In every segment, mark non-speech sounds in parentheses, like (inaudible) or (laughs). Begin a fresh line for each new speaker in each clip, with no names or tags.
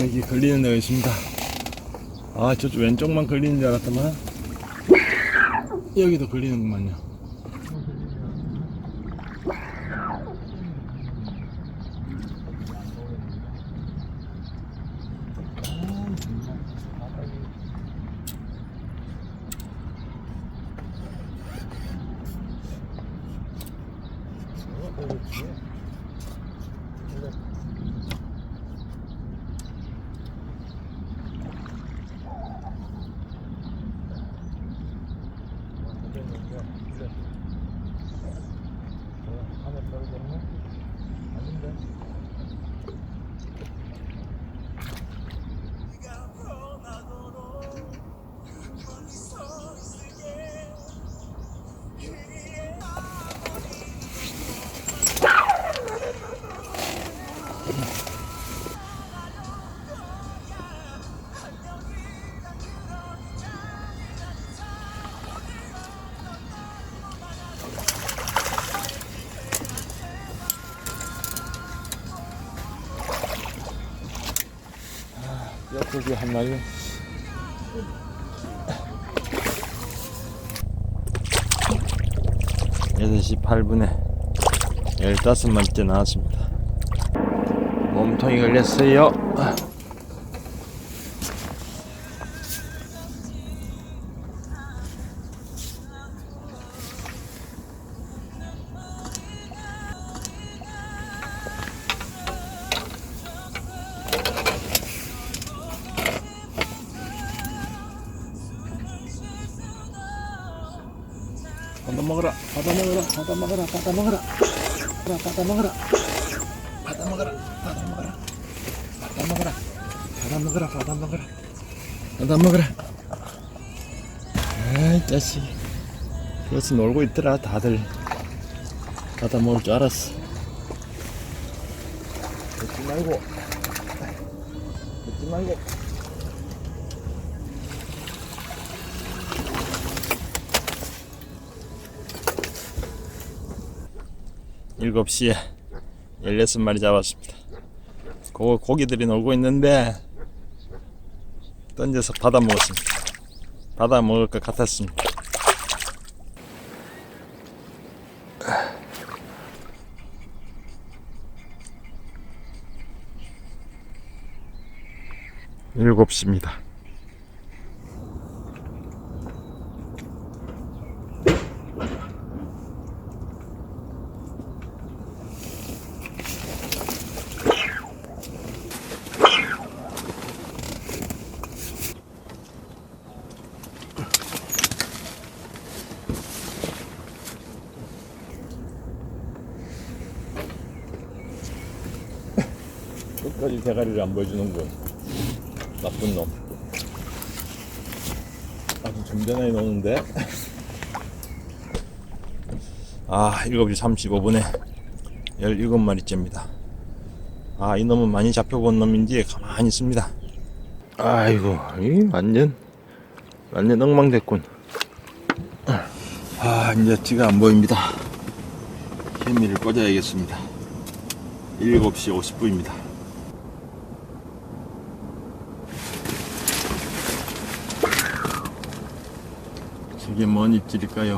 여기 걸리는 데가 있습니다. 아, 저쪽 왼쪽만 걸리는 줄 알았더만. 여기도 걸리는구만요. це. 옆쪽에 한 마리. 여덟 시 8분에 15마리째 나왔습니다. 몸통이 걸렸어요. 바다 먹어라, 바다 먹어라, 바다 먹어라. 아이 자식, 그래서 놀고 있더라 다들. 바다 먹을 줄 알았어. 듣지 말고, 듣지 말고. 일곱 시에 16마리 잡았습니다. 고, 고기들이 놀고 있는데 던져서 받아 먹었습니다. 받아 먹을 것 같았습니다. 일곱 시입니다. 대가리를 안 보여주는군. 나쁜 놈. 아주 점잖하게 노는데. (laughs) 아, 7시 35분에 17마리째입니다. 아, 이 놈은 많이 잡혀본 놈인지 가만히 있습니다. 아이고, 이 완전, 완전 엉망됐군. 아, 이제 지가 안 보입니다. 현미를 꽂아야겠습니다. 7시 50분입니다. 저게 뭔 입질일까요?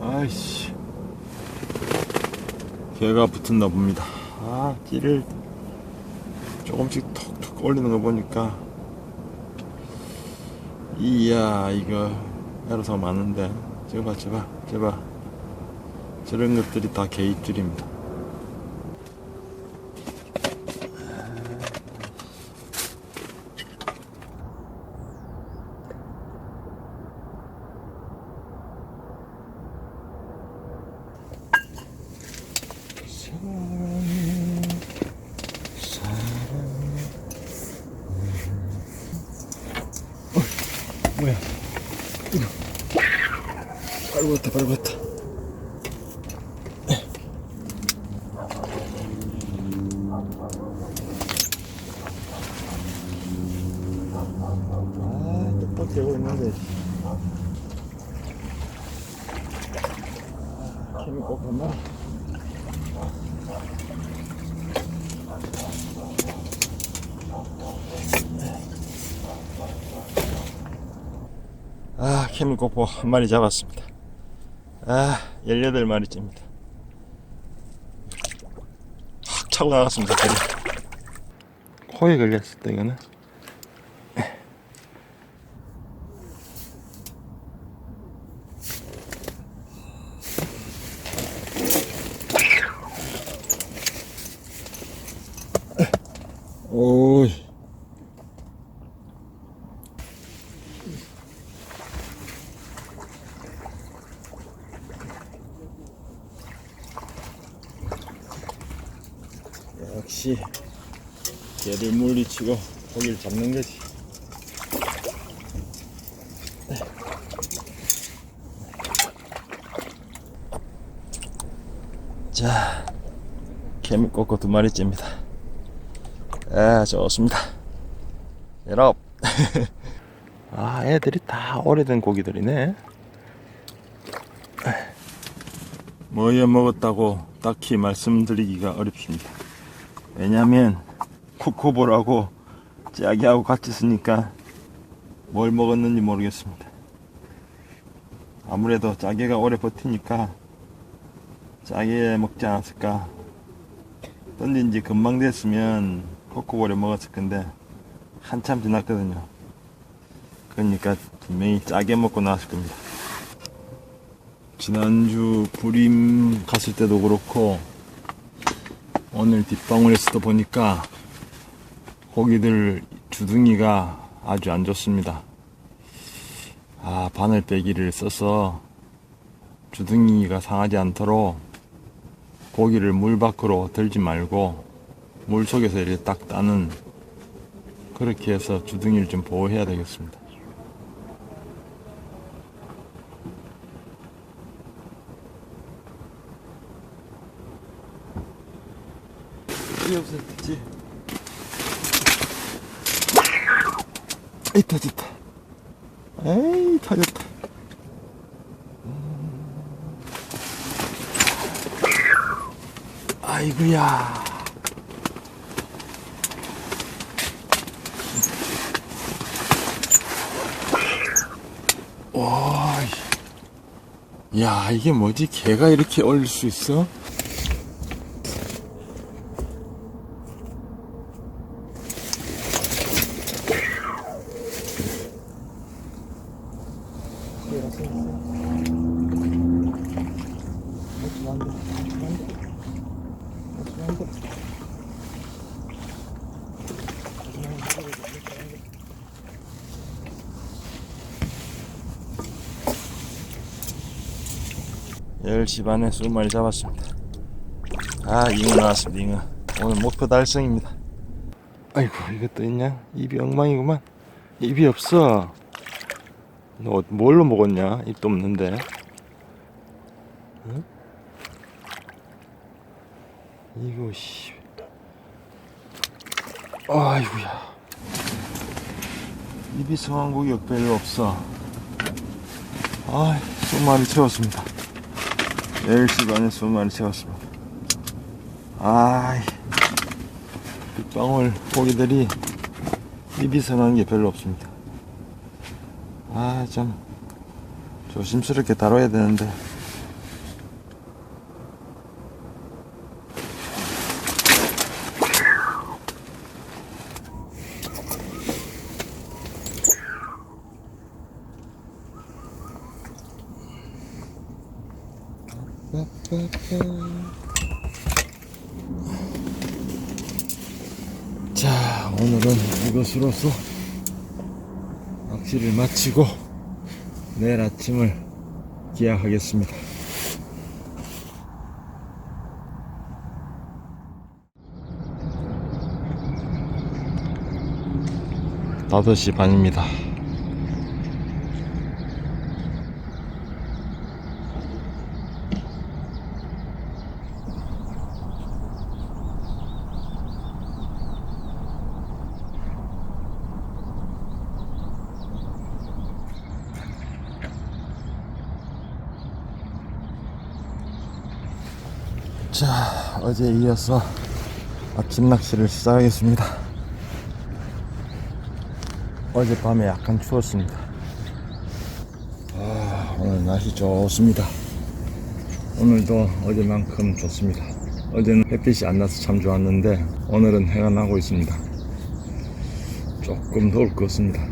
아이씨. 개가 붙었나 봅니다. 아, 띠를 조금씩 톡톡 올리는 거 보니까 이야 이거 에러서 많은데 저봐 저봐 저봐 저런 것들이 다 개입줄입니다. Bueno. Para vuelta, para vuelta. 물고포 한 마리 잡았습니다. 아, 18마리째입니다. 확 차고 나갔습니다. 코에 걸렸을 때, 이거는. 오이. 역시 개를 물리치고 고기를 잡는 거지. 자, 개미 꼬꼬 두 마리째입니다. 아, 좋습니다. 여러분. (laughs) 아, 애들이 다 오래된 고기들이네. 뭐에 먹었다고 딱히 말씀드리기가 어렵습니다. 왜냐면 코코볼하고 짜기하고 같이 쓰니까 뭘 먹었는지 모르겠습니다. 아무래도 짜게가 오래 버티니까 짜게 먹지 않았을까. 던진 지 금방 됐으면 코코볼에 먹었을 건데 한참 지났거든요. 그러니까 분명히 짜게 먹고 나왔을 겁니다. 지난주 부림 갔을 때도 그렇고 오늘 뒷방울에서도 보니까 고기들 주둥이가 아주 안 좋습니다. 아, 바늘 빼기를 써서 주둥이가 상하지 않도록 고기를 물 밖으로 들지 말고 물 속에서 이렇게 딱 따는 그렇게 해서 주둥이를 좀 보호해야 되겠습니다. 없었지. 에이 터졌다. 에이 터졌다. 아이고야. 와, 야 이게 뭐지? 개가 이렇게 올릴 수 있어? 반에 20마리 잡았습니다. 아, 잉어 나왔습니다, 잉어. 오늘 목표 달성입니다. 아이고, 이것도 있냐? 입이 엉망이구만. 입이 없어. 너 뭘로 먹었냐? 입도 없는데. 응? 이거, 씨. 아이고야. 입이 성한 고기가 별로 없어. 아, 20마리 채웠습니다. 10시 반에 20마리 채웠습니다. 아이, 빗방울 고기들이 입이 선한 게 별로 없습니다. 아, 참, 조심스럽게 다뤄야 되는데. 자, 오늘은 이것으로서 낚시를 마치고 내일 아침을 기약하겠습니다. 다섯 시 반입니다. 자, 어제 이어서 아침 낚시를 시작하겠습니다. 어젯밤에 약간 추웠습니다. 아, 오늘 날씨 좋습니다. 오늘도 어제만큼 좋습니다. 어제는 햇빛이 안 나서 참 좋았는데 오늘은 해가 나고 있습니다. 조금 더울 것 같습니다.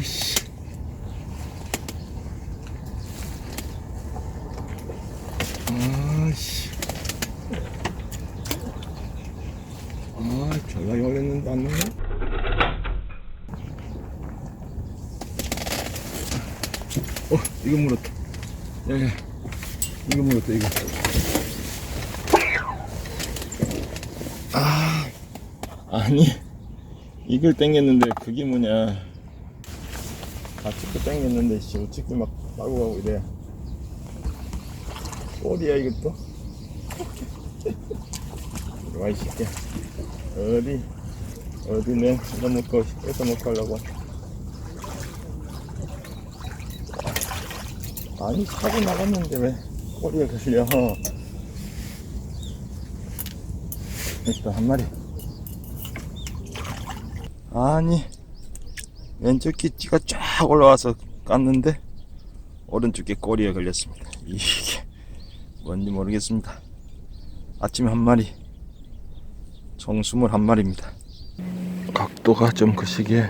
아이씨. 아이씨. 아, 전화기 올렸는데 안 나네? 어, 이거 물었다. 야, 야. 이거 물었다, 이거. 아, 아니. 이걸 땡겼는데 그게 뭐냐. 아, 찍고 땡겼는데, 씨, 찍고 막 빠고 가고 이래. 어디야, 이것도? (laughs) 와, 이 새끼야. 어디, 어디 내 뺏어먹고, 뺏어먹고 하려고. 아니, 사고 나갔는데 왜 꼬리에 걸려. (laughs) 일단 한 마리. 아니, 왼쪽 기지가 쫙 올라와서 깠는데 오른쪽 게 꼬리에 걸렸습니다. 이게 뭔지 모르겠습니다. 아침에 한 마리, 총 21마리입니다. 각도가 좀 그 시기에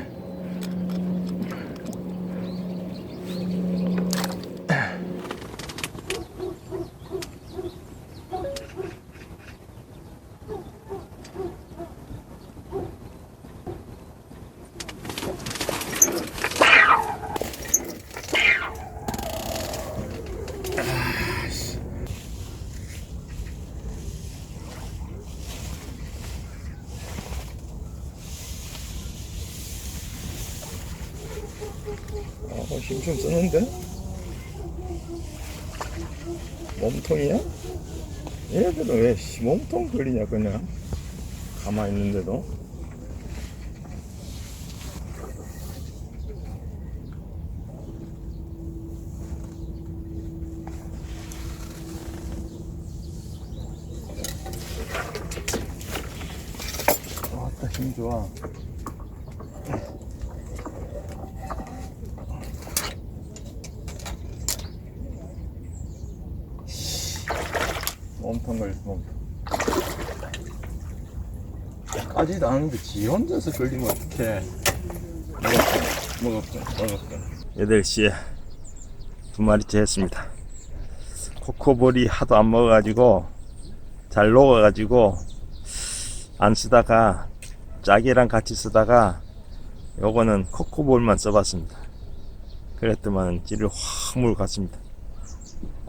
어, 힘 좀 쓰는데? 몸통이야? 얘들은 왜 씨, 몸통 걸리냐 그냥 가만히 있는데도 아따 힘 좋아 걸렸어 몸통 까지도 않은데 지 혼자서 걸리면 어떡해. 먹었어 먹었어 먹었어 8시에 두 마리째 했습니다. 코코볼이 하도 안 먹어가지고 잘 녹아가지고 안 쓰다가 짝이랑 같이 쓰다가 요거는 코코볼만 써봤습니다. 그랬더만 찌를 확 물고 갔습니다.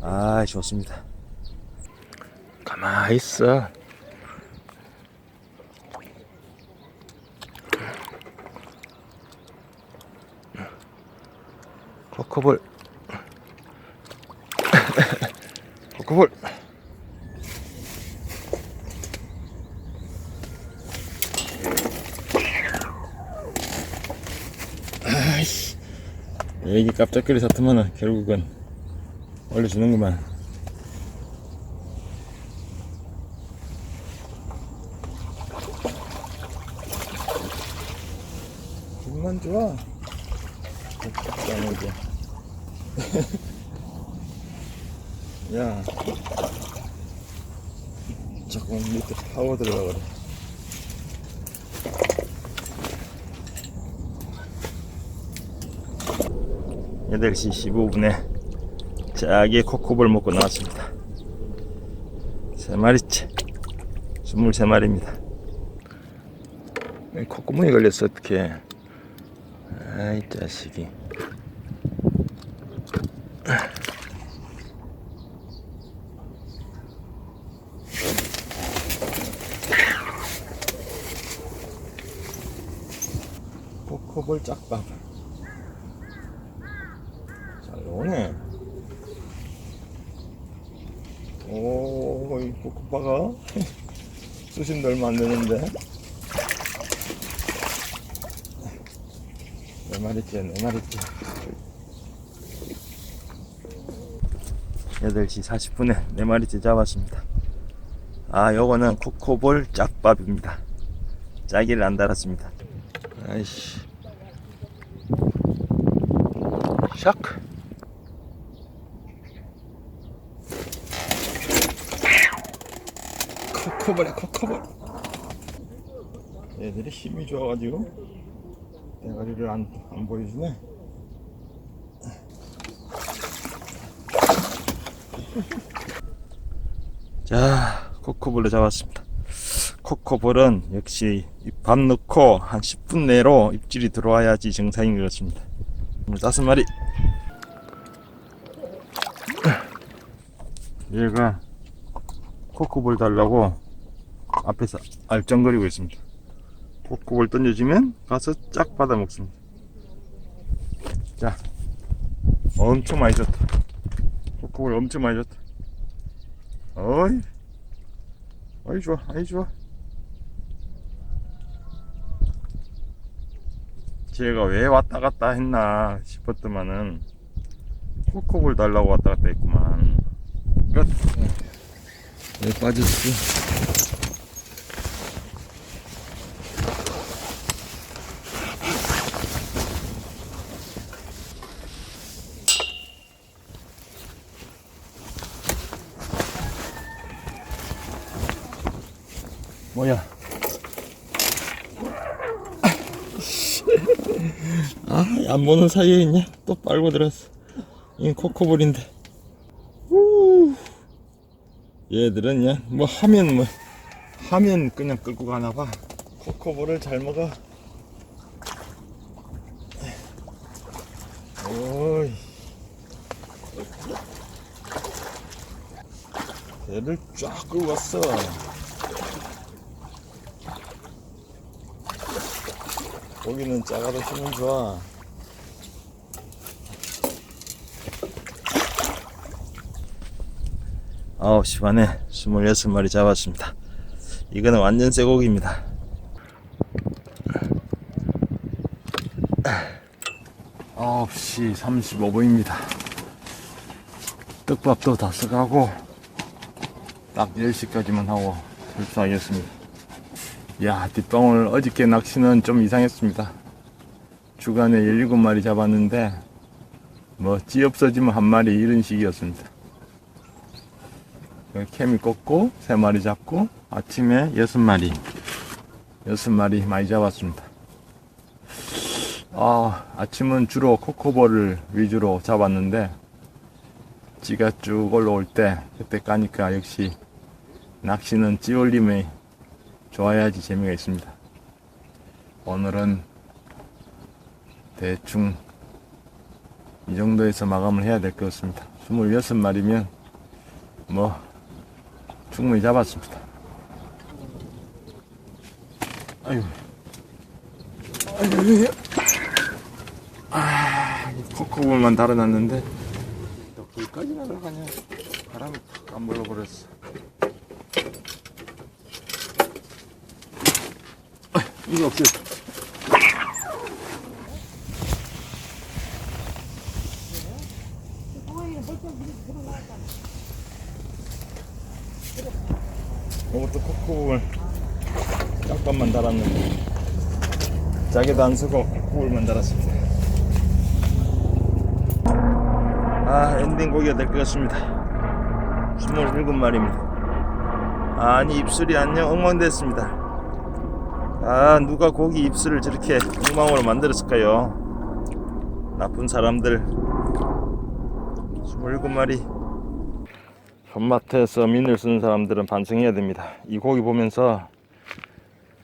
아 좋습니다 가만히 있어. 코코볼. (laughs) 코코볼. 아이씨. 얘기 깜짝거리 샀더만은 결국은 올려주는구만. 좋아. 짱이지. 야. 자꾸 밑에 파워 들어가 그래. 여덟 시 15분에 짜게 코코볼 먹고 나왔습니다. 세 마리째. 23마리입니다. 콧구멍이 걸렸어, 어떡해. 아이 자식이 코코볼 짝밥 잘 나오네 오 뭐라고 이 코코바가 수심도 얼마 안 되는데 네 마리째 네 마리째 8시 40분에 네 마리째 잡았습니다. 아 요거는 코코볼 짝밥입니다. 짜기를 안 달았습니다. 아이씨. 샥! 코코볼이야 코코볼. 얘들이 힘이 좋아가지고 대가리를 안, 안 보여주네. (laughs) 자 코코볼을 잡았습니다. 코코볼은 역시 밥 넣고 한 10분 내로 입질이 들어와야지 정상인 것 같습니다. 25마리. (laughs) 얘가 코코볼 달라고 앞에서 알짱거리고 있습니다. 코코볼 던져주면 가서 쫙 받아 먹습니다. 자, 엄청 많이 줬다. 코코볼 엄청 많이 줬다. 어이, 어이 좋아, 어이 좋아. 제가 왜 왔다 갔다 했나 싶었더만은 코코볼 달라고 왔다 갔다 했구만. 끝. 왜 빠졌어? 뭐야? 아, 안 보는 사이에 있냐? 또 빨고 들었어. 이건 코코볼인데. 우. 얘들은 그냥 뭐 하면 뭐 하면 그냥 끌고 가나 봐 코코볼을 잘 먹어 오이 얘를 쫙 끌고 왔어 고기는 작아도 힘은 좋아 아홉 시 반에 26마리 잡았습니다. 이거는 완전 쇠고기입니다. 아홉 시 35분입니다. 떡밥도 다 써가고 딱 10시까지만 하고 철수하겠습니다. 야, 뒷방울 어저께 낚시는 좀 이상했습니다. 주간에 17마리 잡았는데 뭐 찌 없어지면 한 마리 이런 식이었습니다. 케미 꽂고 세 마리 잡고 아침에 여섯 마리 여섯 마리 많이 잡았습니다. 아 아침은 주로 코코볼을 위주로 잡았는데 찌가 쭉 올라올 때 그때 까니까 역시 낚시는 찌 올림이 좋아야지 재미가 있습니다. 오늘은 대충 이 정도에서 마감을 해야 될 것 같습니다. 26마리면 뭐 충분히 잡았습니다. 아유. 아유, 아, 코코볼만 달아놨는데, 또 불까지 날아가냐. 바람이 안 불어버렸어. 이거 없어요. 이것도 코코볼 짝밥만 달았는데. 짜게도 안 쓰고 코코볼만 달았습니다. 아 엔딩 고기가 될것 같습니다. 27마리입니다. 아니 입술이 안녕 엉망됐습니다 아 누가 고기 입술을 저렇게 엉망으로 만들었을까요 나쁜 사람들 27마리 손마트에서 민을 쓰는 사람들은 반성해야 됩니다. 이 고기 보면서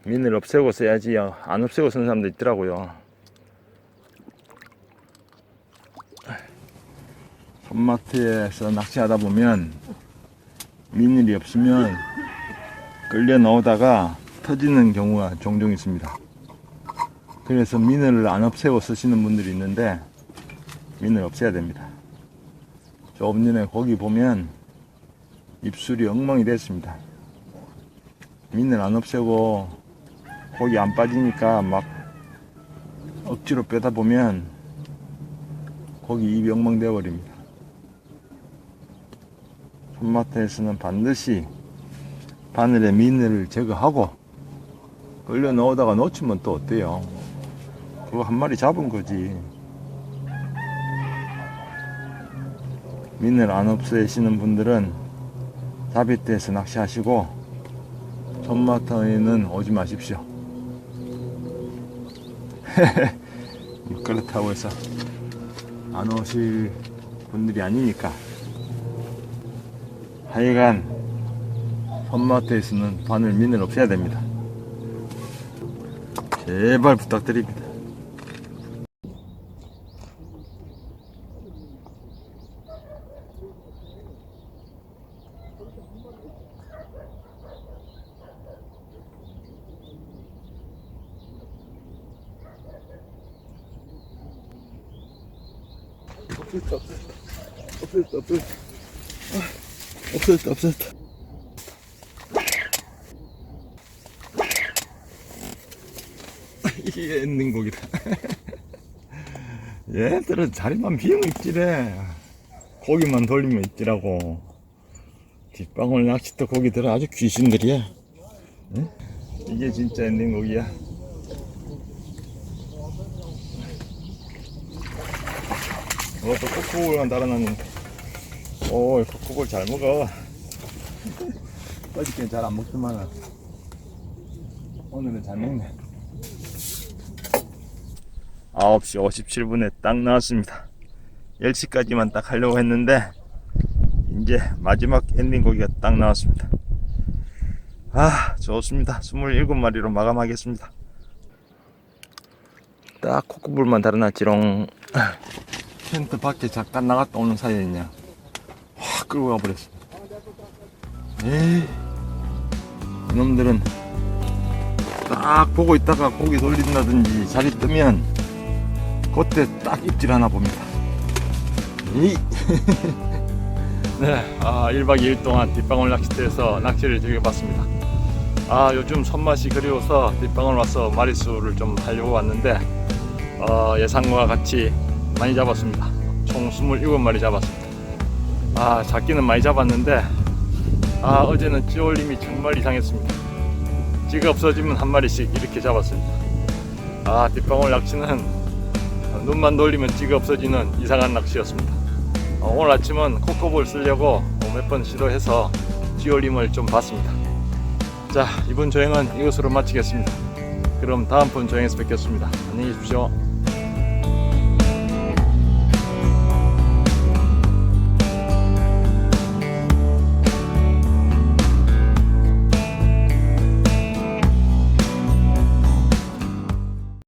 민을 없애고 써야지요. 안 없애고 쓰는 사람도 있더라고요. 손마트에서 낚시하다 보면 미늘이 없으면 끌려 나오다가 터지는 경우가 종종 있습니다. 그래서 미늘을 안 없애고 쓰시는 분들이 있는데 민을 없애야 됩니다. 조금 전에 고기 보면
입술이 엉망이 됐습니다. 민을 안 없애고 고기 안 빠지니까 막 억지로 빼다 보면 고기 입이 엉망 되어 버립니다. 손마트에서는 반드시 바늘에 민을 제거하고 걸려 넣어다가 놓치면 또 어때요? 그거 한 마리 잡은 거지. 민을 안 없애시는 분들은 자비대에서 낚시하시고 손마터에는 오지 마십시오. (laughs) 그렇다고 해서 안 오실 분들이 아니니까 하여간 손마터에서는 바늘 민을 없애야 됩니다. 제발
부탁드립니다. 없었다 없었다 없었다 없었다
이게 있는 고기다. (laughs) 얘들은 자리만 비우면 있지래. 고기만 돌리면 있지라고. 뒷방울 낚싯대 고기들은 아주 귀신들이야. 응? 이게 진짜 엔딩 고기야. 이것도 코코볼만 달아놨는데. 오, 코코볼 잘 먹어. (laughs) 어저께는 잘 안 먹더만. 오늘은 잘 먹네. 9시 57분에 딱 나왔습니다. 10시까지만 딱 하려고 했는데 이제 마지막 엔딩 고기가 딱 나왔습니다. 아 좋습니다. 27마리로 마감하겠습니다. 딱 코코볼만 달아놨지롱. 텐트 밖에 잠깐 나갔다 오는 사이에 그냥 확 끌고 가버렸어. 에이 이놈들은 딱 보고 있다가 고기 돌린다든지 자리 뜨면 그때 딱 입질 하나 봅니다. 이. (laughs) 네, 아, 1박 2일 동안 뒷방울 낚시대에서 낚시를 즐겨봤습니다. 아, 요즘 손맛이 그리워서 뒷방울 와서 마리수를 좀 하려고 왔는데, 어, 예상과 같이 많이 잡았습니다. 총 27마리 잡았습니다. 아, 잡기는 많이 잡았는데, 아, 어제는 찌올림이 정말 이상했습니다. 찌가 없어지면 한 마리씩 이렇게 잡았습니다. 아, 뒷방울 낚시는 눈만 돌리면 찌가 없어지는 이상한 낚시였습니다. 어, 오늘 아침은 코코볼 쓰려고 몇 번 시도해서 찌올림을 좀 봤습니다. 자, 이번 조행은 이것으로 마치겠습니다. 그럼 다음 번 조행에서 뵙겠습니다. 안녕히 계십시오.